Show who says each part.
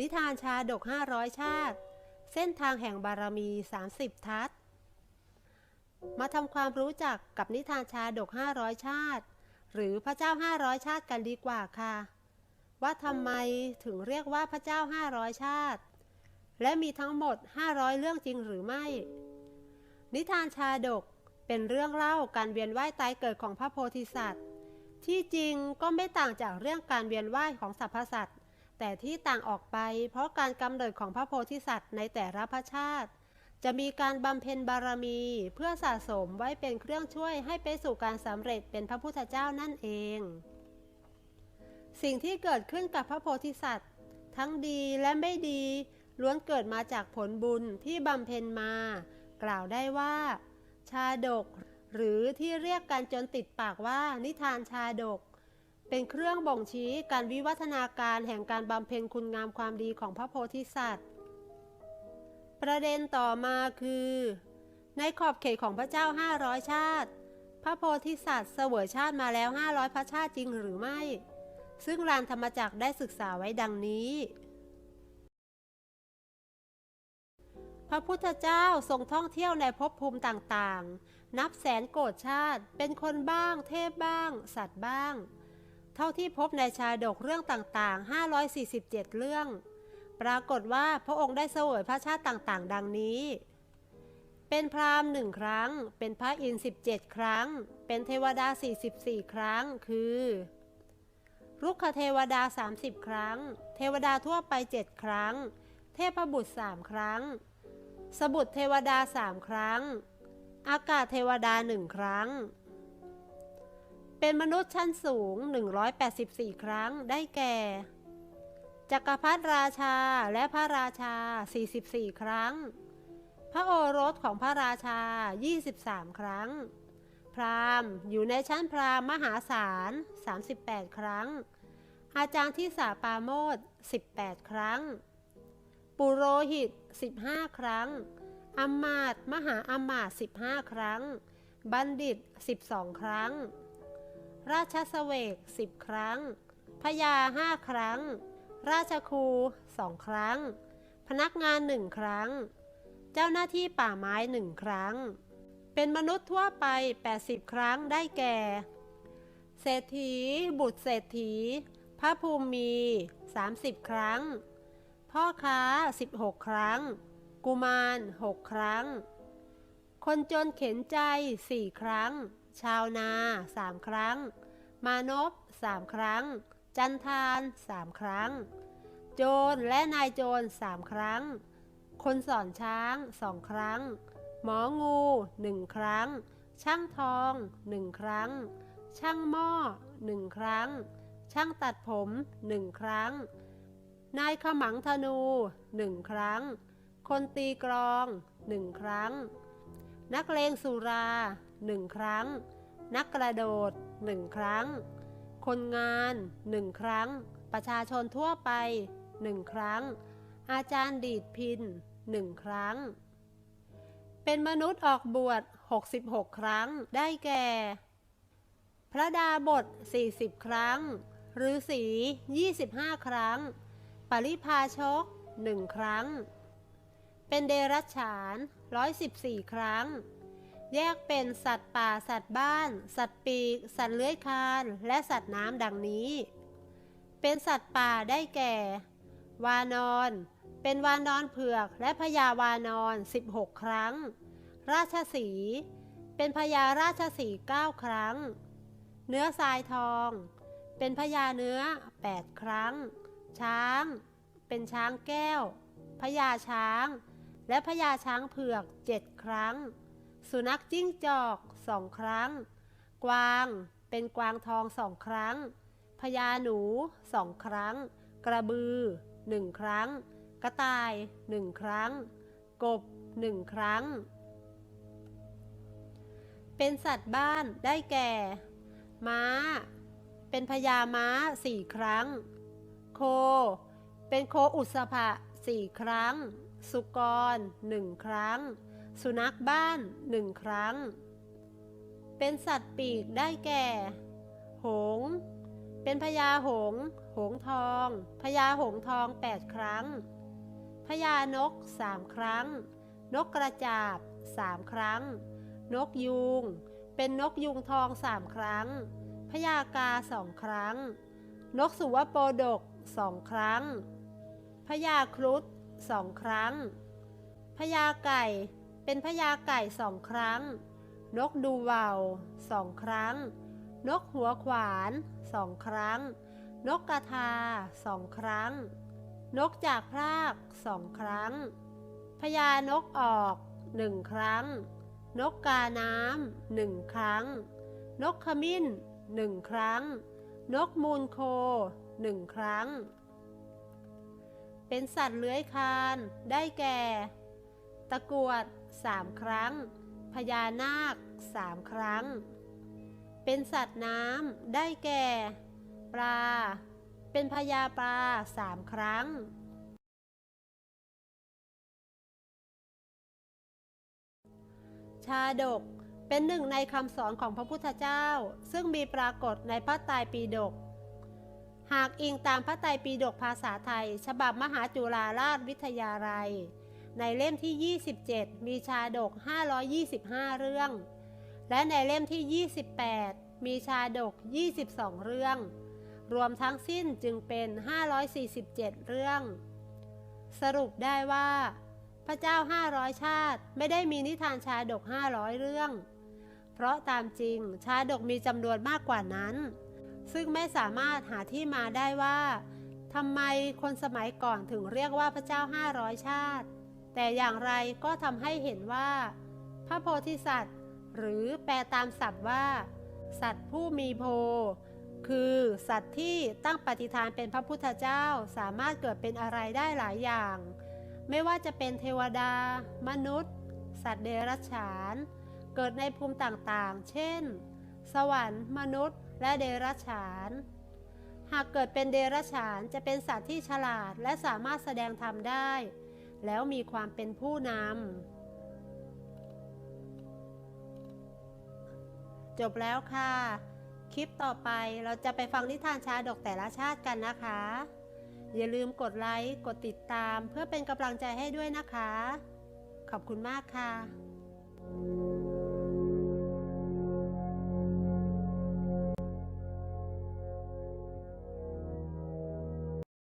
Speaker 1: นิทานชาดก 500 ชาติ เส้นทางแห่งบารมี 30 ทัศ มาทำความรู้จักกับนิทานชาดก 500 ชาติ หรือพระเจ้า 500 ชาติกันดีกว่าค่ะ ว่าทำไมถึงเรียกว่าพระเจ้า 500 ชาติ และมีทั้งหมด 500 เรื่องจริงหรือไม่ นิทานชาดกเป็นเรื่องเล่าการเวียนว่ายตายเกิดของพระโพธิสัตว์ ที่จริงก็ไม่ต่างจากเรื่องการเวียนว่ายของสรรพสัตว์ แต่ที่ต่างออกไปเพราะการกำเนิดของพระโพธิสัตว์ในแต่ละพระชาติ จะมีการบำเพ็ญบารมีเพื่อสะสมไว้เป็นเครื่องช่วยให้ไปสู่การสำเร็จเป็นพระพุทธเจ้านั่นเอง สิ่งที่เกิดขึ้นกับพระโพธิสัตว์ ทั้งดีและไม่ดีล้วนเกิดมาจากผลบุญที่บำเพ็ญมา กล่าวได้ว่า ชาดก หรือที่เรียกกันจนติดปากว่านิทานชาดก เป็นเครื่องบ่งชี้การวิวัฒนาการแห่งการบำเพ็ญคุณงามความดีของพระโพธิสัตว์ ประเด็นต่อมาคือ ในขอบเขตของพระเจ้า 500 ชาติ พระโพธิสัตว์เสวยชาติมาแล้ว 500 พระชาติจริงหรือไม่ ซึ่งรานธรรมจักรได้ศึกษาไว้ดังนี้ พระพุทธเจ้าทรงท่องเที่ยวในภพภูมิต่างๆ นับแสนโกรธชาติ เป็นคนบ้าง เทพบ้าง สัตว์บ้าง เท่าที่พบในชาดกเรื่องต่างๆ 547 เรื่อง ปรากฏว่าพระองค์ได้เสวยพระชาติต่างๆ ดังนี้ เป็นพราหมณ์หนึ่งครั้ง เป็นพระอินทร์17 ครั้ง เป็นเทวดา 44 ครั้ง คือรุกขเทวดา 30 ครั้ง เทวดาทั่วไป 7 ครั้ง เทพบุตร 3 ครั้ง สบุตรเทวดา 3 ครั้ง อากาศเทวดา 1 ครั้ง เป็นมนุษย์ชั้นสูง 184 ครั้ง ได้แก่ จักรพรรดิราชาและพระราชา 44 ครั้ง พระโอรสของพระราชา 23 ครั้ง พราหมณ์อยู่ในชั้นพราหมณ์มหาศาล 38 ครั้ง อาจารย์ที่สาปาโมด18 ครั้ง ปุโรหิต 15 ครั้งอมาตมหาอมาตย์15 ครั้ง บัณฑิต 12 ครั้ง ราชสเวก10ครั้งพญาห้าครั้ง ราชครูสองครั้ง พนักงานหนึ่งครั้ง เจ้าหน้าที่ป่าไม้หนึ่งครั้ง เป็นมนุษย์ทั่วไป 80 ครั้งได้แก่ เศรษฐี บุตรเศรษฐี พระภูมิ30 ครั้ง พ่อค้า 16 ครั้ง กุมาร 6 ครั้ง คนจนเข็นใจ 4 ครั้ง ชาวนา3ครั้ง มานพ3ครั้ง จันทาน3ครั้ง โจรและนายโจร3ครั้ง คนสอนช้างสองครั้ง หมองูหนึ่งครั้ง ช่างทองหนึ่งครั้ง ช่างหม้อหนึ่งครั้ง ช่างตัดผมหนึ่งครั้ง นายขมังธนูหนึ่งครั้ง คนตีกลองหนึ่งครั้ง นักเลงสุรา หนึ่งครั้ง นักกระโดดหนึ่งครั้ง คนงานหนึ่งครั้ง ประชาชนทั่วไปหนึ่งครั้ง อาจารย์ดีดพินหนึ่งครั้ง เป็นมนุษย์ออกบวช 66 ครั้ง ได้แก่ พระดาบท 40 ครั้งฤาษี25 ครั้ง ปริพาชก 1 ครั้ง เป็นเดรัจฉาน 114 ครั้ง แยกเป็นสัตว์ป่า สัตว์บ้าน สัตว์ปีก สัตว์เลื้อยคลาน และสัตว์น้ำดังนี้ เป็นสัตว์ป่าได้แก่ วานอน เป็นวานอนเผือกและพญาวานอน 16 ครั้ง ราชสี เป็นพญาราชสี9 ครั้ง เนื้อทรายทอง เป็นพญาเนื้อ 8 ครั้ง ช้าง เป็นช้างแก้ว พญาช้าง และพญาช้างเผือก 7 ครั้ง สุนัขจิ้งจอกสองครั้ง กวางเป็นกวางทองสองครั้งพญาหนูสองครั้ง กระบือหนึ่งครั้ง กระต่ายหนึ่งครั้ง กบหนึ่งครั้ง เป็นสัตว์บ้านได้แก่ ม้า เป็นพญาม้าสี่ครั้ง โค เป็นโคอุสภะสี่ครั้ง สุกรหนึ่งครั้ง สุนัขบ้านหนึ่งครั้ง เป็นสัตว์ปีกได้แก่ หงส์เป็นพญาหงส์หงส์ทองพญาหงส์ทองแปดครั้งพญานกสามครั้ง นกกระจาบสามครั้ง นกยูง เป็นนกยูงทองสามครั้งพญากาสองครั้ง นกสุวโปดกสองครั้งพญาครุฑสองครั้งพญาไก่ เป็นพญาไก่สองครั้ง นกดูวาวสองครั้ง นกหัวขวานสองครั้ง นกกระทาสองครั้ง นกจากพรากสองครั้งพญานกออกหนึ่งครั้ง นกกาน้ำหนึ่งครั้ง นกขมิ้นหนึ่งครั้ง นกมูลโคหนึ่งครั้ง เป็นสัตว์เลื้อยคลาน ได้แก่ ตะกรวดสามครั้ง พญานาคสามครั้ง เป็นสัตว์น้ำได้แก่ ปลา เป็นพญาปลาสามครั้ง ชาดกเป็นหนึ่งในคำสอนของพระพุทธเจ้า ซึ่งมีปรากฏในพระไตรปิฎกหากอิงตามพระไตรปิฎกภาษาไทย ฉบับมหาจุฬาราชวิทยาลัย ในเล่มที่ 27 มีชาดก 525 เรื่อง และในเล่มที่ 28 มีชาดก 22 เรื่อง รวมทั้งสิ้นจึงเป็น 547 เรื่อง สรุปได้ว่า พระเจ้า 500 ชาติไม่ได้มีนิทานชาดก 500 เรื่อง เพราะตามจริงชาดกมีจำนวนมากกว่านั้น ซึ่งไม่สามารถหาที่มาได้ว่าทำไมคนสมัยก่อนถึงเรียกว่าพระเจ้า 500 ชาติ แต่อย่างไรก็ทำให้เห็นว่า พระโพธิสัตว์ หรือแปลตามศัพท์ว่า สัตว์ผู้มีโพ คือสัตว์ที่ตั้งปฏิฐานเป็นพระพุทธเจ้าสามารถเกิดเป็นอะไรได้หลายอย่าง ไม่ว่าจะเป็นเทวดา มนุษย์ สัตว์เดรัจฉาน เกิดในภูมิต่างๆ เช่น สวรรค์ มนุษย์ และเดรัจฉาน หากเกิดเป็นเดรัจฉานจะเป็นสัตว์ที่ฉลาดและสามารถแสดงธรรมได้ แล้วมีความเป็นผู้นำ จบแล้วค่ะ คลิปต่อไปเราจะไปฟังนิทานชาดกแต่ละชาติกันนะคะ อย่าลืมกดไลค์ กดติดตามเพื่อเป็นกำลังใจให้ด้วยนะคะ ขอบคุณมากค่ะ